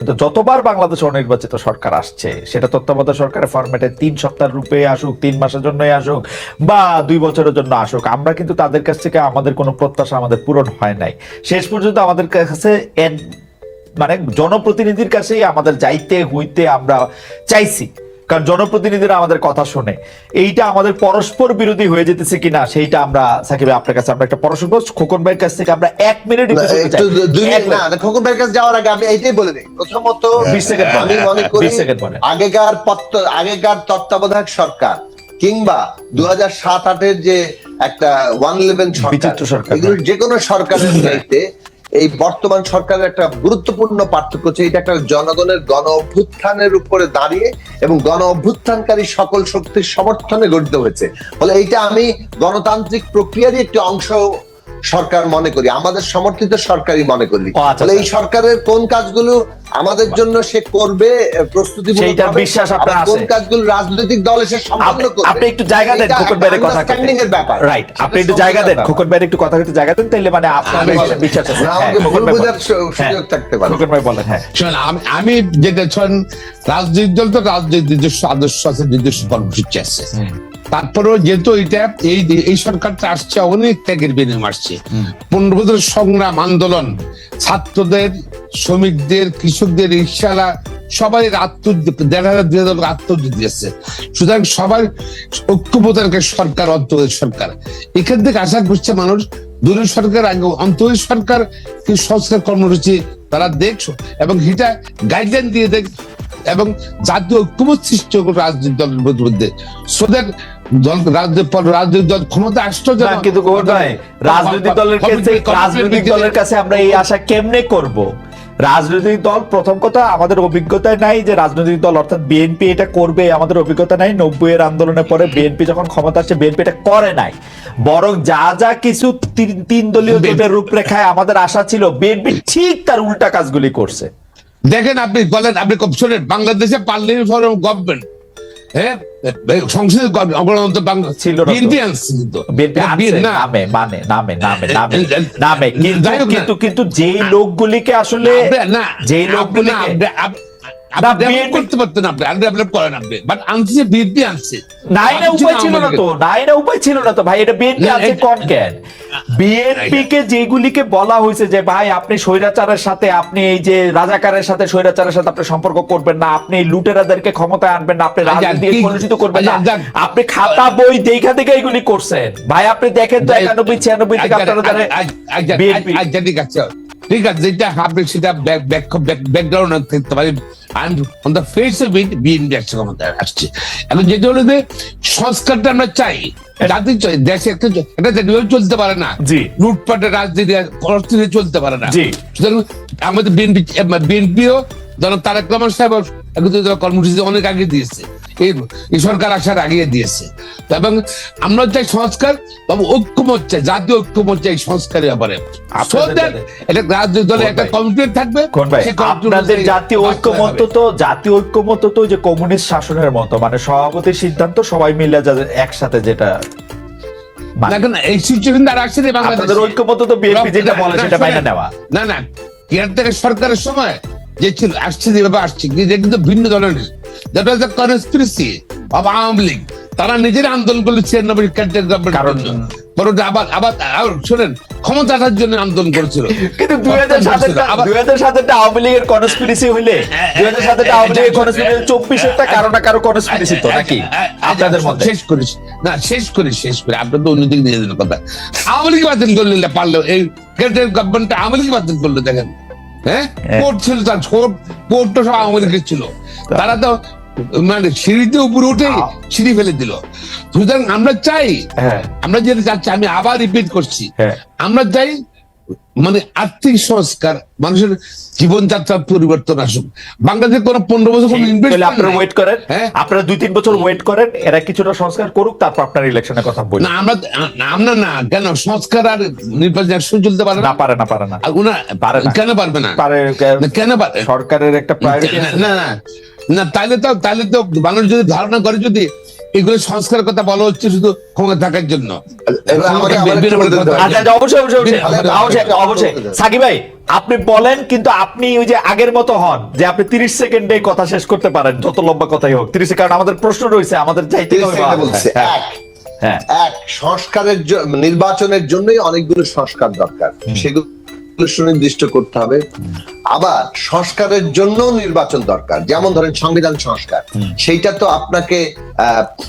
কিন্তু যতবার বাংলাদেশ অনির্বাচিত সরকার আসছে, সেটা তত্ত্বাবধায়ক সরকারের ফরম্যাটে তিন সপ্তাহ রূপে আসুক, তিন মাসের জন্যই আসুক, বা দুই বছরের জন্য আসুক, আমরা কিন্তু তাদের কাছ থেকে আমাদের কোনো প্রত্যাশা আমাদের পূরণ হয় নাই। শেষ পর্যন্ত আমাদের কাছে মানে জনপ্রতিনিধির কাছেই আমাদের যাইতে, হইতে আমরা চাইছি। কারণ জনপ্রতিনিধিরা আমাদের কথা শোনে এইটা আমাদের পরস্পর বিরোধী হয়ে যেতেছে কিনা সেইটা আমরা সাকিব আপনার কাছে আমরা একটা পরস্পর খোকন ভাইয়ের কাছ থেকে আমরা এক মিনিট খোকন ভাইয়ের কাছে যাওয়ার আগে আমি এইটাই বলে দিই। প্রথমত 20 সেকেন্ড আমি মনে করি 20 সেকেন্ড বলেন। আগেকার আগেকার তত্ত্বাবধায়ক সরকার কিংবা দু হাজার সাত আটের যে একটা ওয়ান ইলেভেন সরকার যে কোনো সরকারের চাইতে এই বর্তমান সরকারের একটা গুরুত্বপূর্ণ পার্থক্য হচ্ছে এটা একটা জনগণের গণ অভ্যুত্থানের উপরে দাঁড়িয়ে এবং গণ অভ্যুত্থানকারী সকল শক্তির সমর্থনে গঠিত হয়েছে। ফলে এইটা আমি গণতান্ত্রিক প্রক্রিয়ারই একটি অংশ সরকার মনে করি আমাদের সমর্থিত সরকারই মনে করি। আচ্ছা, এই আচ্ছা। সরকারের কোন কাজগুলো আমাদের জন্য সে করবে প্রস্তুতি বিশ্বাস আপনার কোন? কাজগুলো রাজনৈতিক দল এসে সম্পন্ন করবে? আপনি একটু জায়গা দেন খোকন ভাইয়ের কথা understanding এর ব্যাপার। রাইট আপনি একটু জায়গা দেন। খোকন ভাইয়ের একটু কথা একটু জায়গা দেন তাহলে মানে আপনার আমি- বিশ্বাস আছে। না, হ্যাঁ, আমাকে ভুল বোঝার হ্যাঁ, সুযোগ থাকতে পারে। খোকন ভাই বলেন হ্যাঁ। শোন আমি আমি যেটা শোন রাজনৈতিক দল তো রাজনৈতিক নিজস্ব আদর্শ আছে নিজস্ব কর্মসূচি আছে। তারপরেও যেহেতু এটা এই এই সরকারটা আসছে অনেক ত্যাগের বিনিময় আসছে। পনেরো বছর সংগ্রাম আন্দোলন ছাত্রদের শ্রমিকদের কৃষকদের রিক্সালা সবাই আত্ম দেড় হাজার দুই হাজার আত্মহত্যা দিয়েছে। সুতরাং সবাই ঐক্যবোধের সরকার অন্তর্বর্তী সরকার। এখান থেকে আশা করছে মানুষ দূরের সরকার আগে অন্তর্বর্তী সরকার কি সংস্কার কর্মসূচি তারা দেখছ এবং এটা গাইডলাইন দিয়ে দেখ এবং জাতীয় ঐক্যমত সৃষ্টি করবে রাজনৈতিক দলের মধ্যে। সোদের দল রাজনৈতিক দল ক্ষমতা আসতো কিন্তু রাজনৈতিক দলের কাছে রাজনৈতিক দলের কাছে আমরা এই আশা কেমনে করব? রাজনৈতিক দল প্রথম কথা আমাদের অভিজ্ঞতায় নাই যে রাজনৈতিক দল অর্থাৎ বিএনপি এটা করবে আমাদের অভিজ্ঞতা নাই। নব্বই এর আন্দোলনের পরে বিএনপি যখন ক্ষমতা আসছে বিএনপি এটা করে নাই। বরং যা যা কিছু তিন- দলীয় জোটের রূপরেখায় আমাদের আশা ছিল বিএনপি ঠিক তার উল্টা কাজগুলি করছে। দেখেন আপনি বলেন আপনি শোনেন বাংলাদেশে পার্লামেন্ট ফরম গভর্নমেন্ট হ্যাঁ সংসদ গণতন্ত্র বাংলা। ছিল। বিএনপি আনছে কিন্তু এটা আনছে, না। নামে মানে নামে নামে নামে নামে। কিন্তু হোক না। কিন্তু কিন্তু যেই লোকগুলিকে আসলে না যেই লোকগুলিকে আপনি- আপনি- না, আপনি develop BNP করতে পারতেন আপনি আপনি ডেভেলপ করেন আপনি। বাট আনছে বিএনপি আনছে। নাই উপায় ছিল না তো নাই উপায় ছিল না তো ভাই এটা বিএনপি আছে কোন কেন? বিএনপি কে যেগুলিকে বলা হয়েছে যে ভাই আপনি স্বৈরাচারের সাথে আপনি এই যে রাজাকারের সাথে স্বৈরাচারের সাথে আপনি সম্পর্ক করবেন না আপনি লুটেরাদেরকে ক্ষমতায় আনবেন না আপনি আচ্ছা, রাজনীতি কলুষিত করবেন না। আচ্ছা, আপনি খাতা বই দেখা থেকে এগুলি করছেন। ভাই আপনি দেখেন তো একানব্বই ছিয়ানব্বই থেকে আচ্ছা, আপনারা যারা আচ্ছা, আচ্ছা, বিএনপি। আচ্ছা, ঠিক আছে। ঠিক আছে যেটা আপনি সেটা ব্যাকগ্রাউন্ড থাকতে পারে। On the face of it BNP ক্ষমতায় আসছে। এখন যেটা হলো যে সংস্কারটা আমরা চাই। জাতি চাই দেশে একটা জাতীয় চলতে পারে না জি। লুটপাটের রাজনীতি অর্থনীতি চলতে পারে না। সুতরাং আমাদের বিএনপি বিএনপিও যেন তারেক রহমান সাহেব কর্মসূচি অনেক আগে দিয়েছে। এই এই সরকার আসার আগে দিয়েছে। এবং আমরা চাই সংস্কার তবে ঐক্যমত চাই জাতীয় ঐক্যমত চাই সংস্কারের ব্যাপারে। একটা রাজনৈতিক দলে একটা থাকবে আপনাদের জাতীয় হবে। তো জাতীয় ঐক্যমত্য তো যে কমিউনিস্ট শাসনের মতো মানে সভাপতির সিদ্ধান্ত সবাই মিলে যাদের একসাথে যেটা মানে। এই সিচুয়েশন দ্বারা আসছে বাংলাদেশে। তো বিএনপি যেটা বলে সেটা মাইনে নেওয়া। না না কেয়ারটেকার সরকারের সময় যে ছিল আসছে যেভাবে আসছে কিন্তু ভিন্ন ধরনের। That was the conspiracy of Awami League তারা নিজেরা আন্দোলন করল ছিয়ানব্বই কেয়ারটেকার গভর্নমেন্ট আবার আবার শোনেন জন্য আন্দোলন করেছিল। কিন্তু দুই হাজার সাতেরটা দুই হাজার সাতেরটা আওয়ামী লীগের কনস্পিরেসি হইলে দুই হাজার সাতেরটা আওয়ামী লীগের কনস্পিরেসি চব্বিশেরটা কারও না কারও কনস্পিরেসি তো নাকি? আপনাদের মধ্যে শেষ করিস না শেষ করি শেষ করি। আপনার তো অন্যদিকে নিয়ে যাবেন কথা। আওয়ামী লীগ বাতিল করলে পারল এই গভর্নমেন্ট আওয়ামী লীগ বাতিল করল দেখেন। হ্যাঁ। পড়ছিল কোর্ট ছিল তার কোর্ট কোর্ট সব আওয়ামী লীগের ছিল। তারা তো মানে সিঁড়িতে উপরে উঠে সিঁড়ি ফেলে দিল। সুতরাং আমরা চাই হ্যাঁ। আমরা যেটা চাচ্ছি আমি আবার রিপিট করছি। হ্যাঁ। আমরা চাই মানে আর্থিক সংস্কার মানুষের জীবনযাত্রার পরিবর্তন আসুক। বাংলাদেশে কোনো পনেরো বছর কোনো তাহলে ইনভেস্টমেন্ট আপনারা ওয়েট করেন। হ্যাঁ। আপনারা দুই তিন বছর ওয়েট করেন এরা কিছুটা সংস্কার করুক তারপর আপনার ইলেকশনের কথা বলি। না আমরা না, আমরা না কেন? সংস্কার আর নির্বাচন একসঙ্গে চলতে পারে না? পারে না পারে না। উনা পারে না। কেন পারবে না? পারে কেন? পারে সরকারের একটা প্রায়োরিটি না না না তাইলে তো তাইলে তো মানুষ যদি ধারণা করে যদি এগুলো সংস্কারের কথা বলা হচ্ছে শুধু ক্ষমতা থাকার জন্য। আচ্ছা আচ্ছা, আপনি- সাকিব ভাই আপনি বলেন কিন্তু আপনি ওই যে আগের মতো হন যে আপনি তিরিশ সেকেন্ডে কথা শেষ করতে পারেন যত লম্বা কথাই হোক। তিরিশ কারণ আমাদের প্রশ্ন রয়েছে আমাদের চাইতে বলছে। হ্যাঁ, এক। হ্যাঁ। এক সংস্কারের নির্বাচনের জন্যই অনেকগুলো সংস্কার দরকার। সেগুলো সুনির্দিষ্ট করতে হবে। আবার সংস্কারের জন্য নির্বাচন দরকার। যেমন ধরেন সংবিধান সংস্কার। সেইটা তো আপনাকে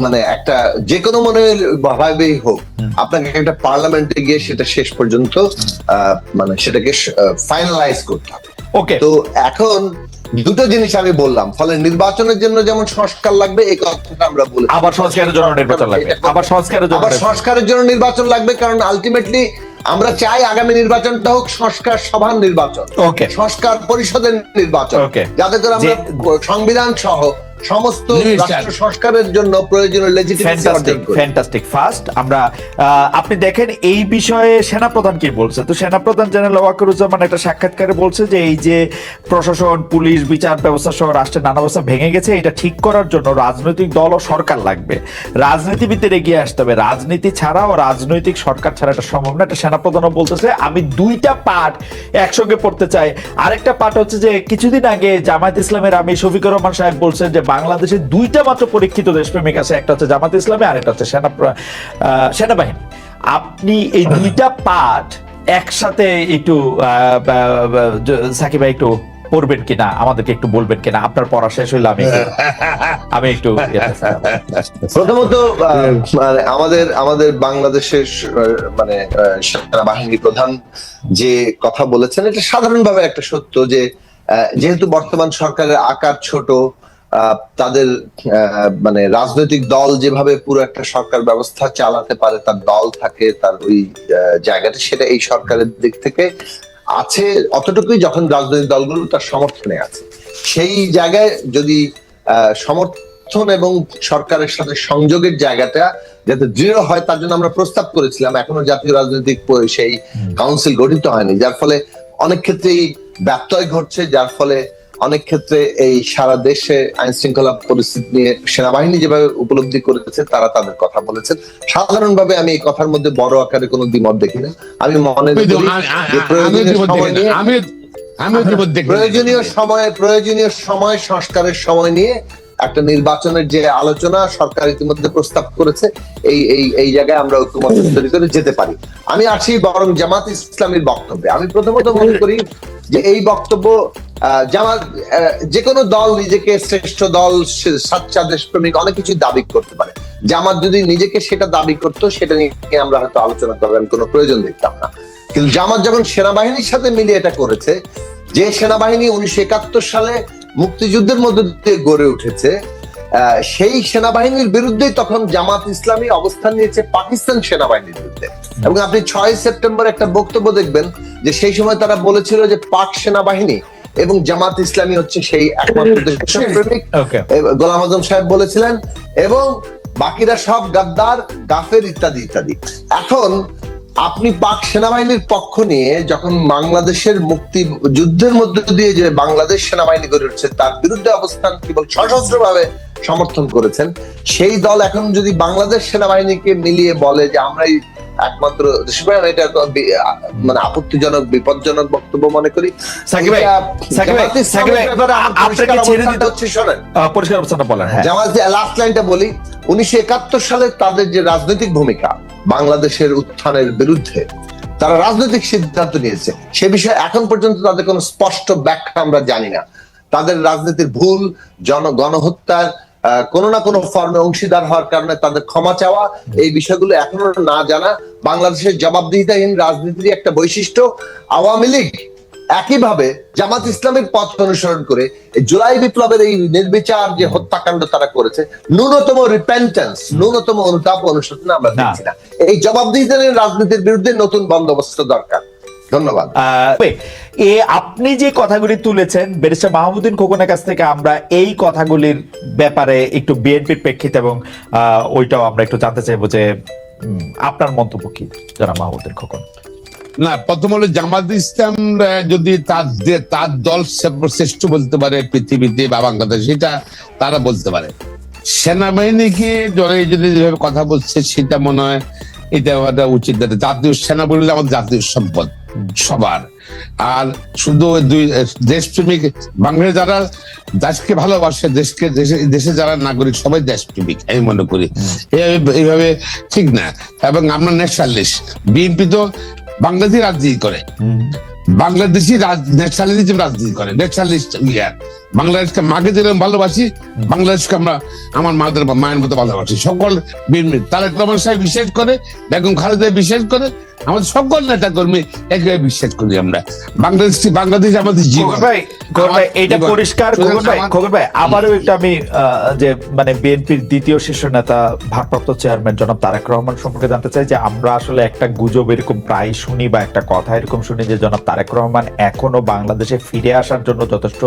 মানে একটা যে কোনো মনের ভাবেই হোক আপনাকে একটা পার্লামেন্টে গিয়ে সেটা শেষ পর্যন্ত মানে সেটাকে ফাইনালাইজ করতে হবে। ওকে। তো এখন দুটো জিনিস আমি বললাম। ফলে নির্বাচনের জন্য যেমন সংস্কার লাগবে এই কথাটা আমরা বলি। আবার সংস্কারের জন্য নির্বাচন লাগবে। আবার সংস্কারের জন্য আবার সংস্কারের জন্য নির্বাচন লাগবে কারণ আলটিমেটলি আমরা চাই আগামী নির্বাচনটা হোক সংস্কার সভার নির্বাচন ওকে সংস্কার পরিষদের নির্বাচন. যাতে করে আমরা সংবিধান সহ সমস্ত রাষ্ট্র সংস্কারের জন্য প্রয়োজনীয় ফ্যান্টাস্টিক ফার্স্ট আমরা আপনি দেখেন এই বিষয়ে সেনাপ্রধান কি বলছে? তো সেনাপ্রধান জেনারেল ওয়াকারুজ্জামান একটা সাক্ষাৎকারে বলছে যে এই যে প্রশাসন পুলিশ বিচার ব্যবস্থা সহ রাষ্ট্রের নানা ব্যবস্থা ভেঙে গেছে এটা ঠিক করার জন্য রাজনৈতিক দল ও সরকার লাগবে। রাজনীতিবিদদের এগিয়ে আসতে হবে। রাজনীতি ছাড়া ও রাজনৈতিক সরকার ছাড়া এটা সম্ভব না। এটা সেনাপ্রধানও বলতেছে আমি দুইটা পাঠ একসঙ্গে পড়তে চাই। আরেকটা পাঠ হচ্ছে যে কিছুদিন আগে জামায়াত ইসলামের আমি শফিকুর রহমান সাহেব বলছেন যে বাংলাদেশে দুইটা মাত্র পরীক্ষিত দেশপ্রেমিক আছে একটা হচ্ছে জামাত ইসলামে আর একটা হচ্ছে সেনা সেনাবাহিনী। আপনি এই দুইটা পাঠ একসাথে একটু সাকিব একটু পড়বেন কিনা আমাদেরকে একটু বলবেন কিনা? আপনার পড়া শেষ হইলে আমি আমি একটু প্রথমত আহ, মানে আমাদের আমাদের বাংলাদেশের মানে সেনাবাহিনী প্রধান যে কথা বলেছেন এটা সাধারণভাবে একটা সত্য যে যেহেতু বর্তমান সরকারের আকার ছোট তাদের আহ, মানে রাজনৈতিক দল যেভাবে পুরো একটা সরকার ব্যবস্থা চালাতে পারে তার দল থাকে তার ওই জায়গাটা সেটা এই সরকারের দিক থেকে আছে। অতটুকুই যখন রাজনৈতিক দলগুলো তার সমর্থনে আছে। সেই জায়গায় যদি আহ, সমর্থন এবং সরকারের সাথে সংযোগের জায়গাটা যাতে দৃঢ় হয় তার জন্য আমরা প্রস্তাব করেছিলাম। এখনও জাতীয় রাজনৈতিক সেই কাউন্সিল গঠিত হয়নি। যার ফলে অনেক ক্ষেত্রেই ব্যত্যয় ঘটছে যার ফলে অনেক ক্ষেত্রে এই সারা দেশে আইন শৃঙ্খলা পরিস্থিতি নিয়ে সেনাবাহিনী যেভাবে উপলব্ধি করেছে তারা তাদের কথা বলেছেন। সাধারণভাবে আমি এই কথার মধ্যে বড় আকারে কোনো দ্বিমত দেখি না। আমি মনে প্রয়োজনীয় সময় প্রয়োজনীয় সময়ে সংস্কারের সময় নিয়ে একটা নির্বাচনের যে আলোচনা সরকার ইতিমধ্যে প্রস্তাব করেছে এই এই এই জায়গায় আমরা ঐক্যমত তৈরি করে যেতে পারি। আমি আসি বরং জামাত ইসলামীর বক্তব্যে। আমি প্রথমত মনে করি যে এই বক্তব্য জামাত যে কোনো দল নিজেকে শ্রেষ্ঠ দল সাচ্চা দেশপ্রেমিক অনেক কিছু দাবি করতে পারে। জামাত যদি নিজেকে সেটা দাবি করতো, সেটা নিয়ে আমরা হয়তো আলোচনা করার কোনো প্রয়োজন দেখতাম না। কিন্তু জামাত যখন সেনাবাহিনীর সাথে মিলিয়ে এটা করেছে, যে সেনাবাহিনী উনিশশো একাত্তর সালে মুক্তিযুদ্ধের মধ্যে দিয়ে গড়ে উঠেছে সেই সেনাবাহিনীর বিরুদ্ধে তখন জামাত ইসলামী অবস্থান নিয়েছে পাকিস্তান সেনাবাহিনীর বিরুদ্ধে। এবং আপনি ছয় সেপ্টেম্বর একটা বক্তব্য দেখবেন, যে সেই সময় তারা বলেছিল যে পাক সেনাবাহিনী এবং জামাত ইসলামী হচ্ছে সেই একমাত্র দেশপ্রেমিক গোলাম আজম সাহেব বলেছিলেন এবং বাকিরা সব গাদ্দার গাফের ইত্যাদি ইত্যাদি। এখন আপনি পাক সেনাবাহিনীর পক্ষ নিয়ে যখন বাংলাদেশের মুক্তি যুদ্ধের মধ্য দিয়ে যে বাংলাদেশ সেনাবাহিনী গড়ে উঠছে তার বিরুদ্ধে অবস্থান কেবল সশস্ত্র ভাবে সমর্থন করেছেন সেই দল এখন যদি বাংলাদেশ সেনাবাহিনীকে মিলিয়ে বলে যে আমরাই একমাত্র এটা মানে আপত্তিজনক বিপজ্জনক বক্তব্য মনে করি। সাকিব ভাই, সাকিব ভাই, সাকিব ভাই, ব্যাপারে আপনাকে ছেড়ে দিতে- হচ্ছে শোনেন। পরিষ্কার অবস্থানটা বলেন হ্যাঁ। জামাত লাস্ট লাইনটা বলি উনিশশো একাত্তর সালে তাদের যে রাজনৈতিক ভূমিকা বাংলাদেশের উত্থানের বিরুদ্ধে তারা রাজনৈতিক সিদ্ধান্ত নিয়েছে। সে বিষয়ে এখন পর্যন্ত তাদের কোনো স্পষ্ট ব্যাখ্যা আমরা জানি না। তাদের রাজনীতির ভুল জন গণহত্যার কোনো না কোনো ফর্মে অংশীদার হওয়ার কারণে তাদের ক্ষমা চাওয়া এই বিষয়গুলো এখনও না জানা। বাংলাদেশের জবাবদিহিতাহীন রাজনীতির একটা বৈশিষ্ট্য আওয়ামী লীগ একইভাবে জামাত ইসলামের পথ অনুসরণ করে জুলাই বিপ্লবের এই নির্বিচার যে হত্যাকাণ্ড তারা করেছে ন্যূনতম রিপেন্টেন্স ন্যূনতম অনুতাপ অনুশোচনা আমরা। দেখছি না। এই জবাবদিহিতাহীন রাজনীতির বিরুদ্ধে নতুন বন্দোবস্ত দরকার। ধন্যবাদ। আহ, এ আপনি যে কথাগুলি তুলেছেন ব্যারিস্টার মাহমুদ্দিন খোকনের কাছ থেকে আমরা এই কথাগুলির ব্যাপারে একটু বিএনপির প্রেক্ষিতে এবং আহ, ওইটাও আমরা একটু জানতে চাইব যে আপনার মন্তব্য কি যারা মাহমুদ্দিন খোকন? না প্রথম হলো জামাত ইসলাম যদি তার তার দল সর্বশ্রেষ্ঠ বলতে পারে পৃথিবীতে বা বাংলাদেশ সেটা তারা বলতে পারে। সেনাবাহিনীকে জলে যদি যেভাবে কথা বলছে সেটা মনে হয় এটা উচিত না। জাতীয় সেনা বললে আমাদের জাতীয় সম্পদ। সবার। আর শুধু দুই দেশপ্রেমিক বাংলাদেশ যারা দেশকে ভালোবাসে দেশকে দেশে যারা নাগরিক সবাই দেশপ্রেমিক আমি মনে করি। এইভাবে- এইভাবে ঠিক না। এবং আমরা ন্যাশনালিস্ট বিএনপি তো বাংলাদেশি রাজনীতি করে। বাংলাদেশি ন্যাশনালিজম রাজনীতি করে। ন্যাশনালিস্ট ইয়ার বাংলাদেশকে মাকে যেরকম ভালোবাসি বাংলাদেশকে আমরা আমার মাদের মায়ের মতো ভালোবাসি। সকল বিএনপি তারেক রহমান সাহেব বিশেষ করে বেগম খালেদা বিশেষ করে আমাদের সকল নেতা কর্মী একেবারে বিশ্বাস করি আমরা। বাংলাদেশ বাংলাদেশ আমাদের জীবন? ভাই এটা পরিষ্কার খোকন ভাই আমার- ভাই আবারও একটু আমি যে মানে বিএনপির দ্বিতীয় শীর্ষ নেতা ভারপ্রাপ্ত চেয়ারম্যান জনাব তারেক রহমান সম্পর্কে জানতে চাই যে আমরা আসলে একটা গুজব এরকম প্রায় শুনি বা একটা কথা এরকম শুনি যে জনাব তারেক রহমান এখনও বাংলাদেশে ফিরে আসার জন্য যথেষ্ট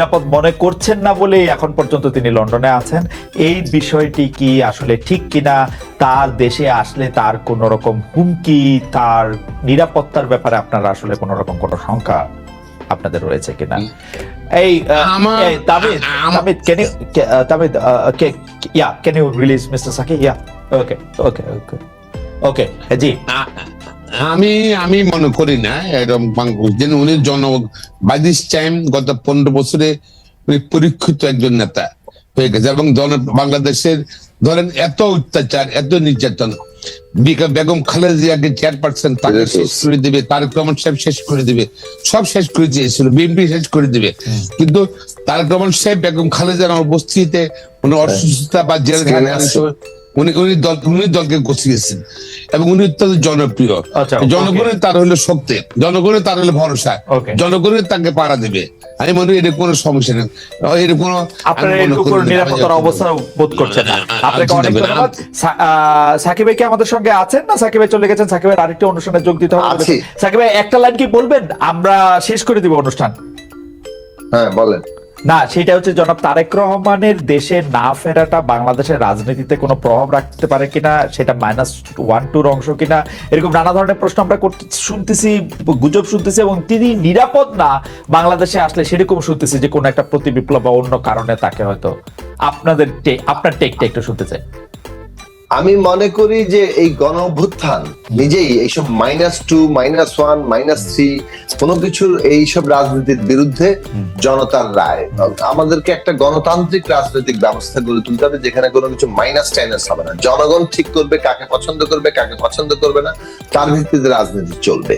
নিরাপদ মনে করছেন না বলেই এখন পর্যন্ত তিনি লন্ডনে আছেন। এই বিষয়টি কি আসলে ঠিক কিনা? তার দেশে আসলে তার কোন রকম হুমকি তার নিরাপত্তার ব্যাপারে আপনারা আসলে কোন রকম কোন শঙ্কা আপনাদের রয়েছে কিনা? এই Tamid তামিদ ca- uh, তামিদ yeah can you release Mr. Saki? Yeah okay okay okay okay জি। আমি আমি মনে করি না এরকম বাংলাদেশ। যেন উনি জন বাই দিস টাইম গত পনেরো বছরে উনি পরীক্ষিত একজন নেতা হয়ে গেছে এবং বাংলাদেশের ধরেন এত অত্যাচার এত নির্যাতন। বেগম খালেদা জিয়াকে চেয়ারপারসন তাকে শেষ করে দিবে তারেক রহমান সাহেব শেষ করে দিবে সব শেষ করে দিয়েছিল বিএনপি শেষ করে দিবে। কিন্তু তারেক রহমান সাহেব বেগম খালেদার উপস্থিতিতে কোনো অসুস্থতা বা জেলখানে আছে। উনি উনি দল উনি দলকে গছিয়েছেন। এবং উনি অত্যন্ত জনপ্রিয়। আচ্ছা, জনগণের তার হলো শক্তি। জনগণের তার হলো ভরসা। জনগণের তাকে পাড়া দেবে। আমি মনে করি এর কোনো সমস্যা নেই। এর কোনো নিরাপত্তার অবস্থা বোধ করছেন আপনাকে অনেক। ধন্যবাদ। আহ, সাকিব ভাই কি আমাদের সঙ্গে আছেন না? সাকিব ভাই চলে গেছেন। সাকিব ভাই আরেকটি অনুষ্ঠানে যোগ দিতে হবে। সাকিব ভাই একটা লাইন কি বলবেন? আমরা শেষ করে দিব অনুষ্ঠান। হ্যাঁ বলেন। না সেটা হচ্ছে জনাব তারেক রহমানের দেশে না ফেরাটা বাংলাদেশের রাজনীতিতে কোনো প্রভাব রাখতে পারে কিনা, সেটা মাইনাস ওয়ান টুর অংশ কিনা, এরকম নানা ধরনের প্রশ্ন আমরা করতে, শুনতেছি, গুজব শুনতেছি এবং তিনি নিরাপদ না বাংলাদেশে আসলে সেরকম শুনতেছি যে কোনো একটা প্রতি বিপ্লব বা অন্য কারণে তাকে হয়তো আপনাদের আপনার টেকটা একটু শুনতে চাই। আমি মনে করি যে এই গণ অভ্যুত্থান নিজেই এইসব minus two minus one minus three কোনো কিছুর এইসব রাজনীতির বিরুদ্ধে জনতার রায়। আমাদেরকে একটা গণতান্ত্রিক রাজনৈতিক ব্যবস্থা গড়ে তুলতে হবে যেখানে কোনো কিছু মাইনাস টাইনাস হবে না। জনগণ ঠিক করবে, কাকে পছন্দ করবে, কাকে পছন্দ করবে না, তার ভিত্তিতে রাজনীতি চলবে।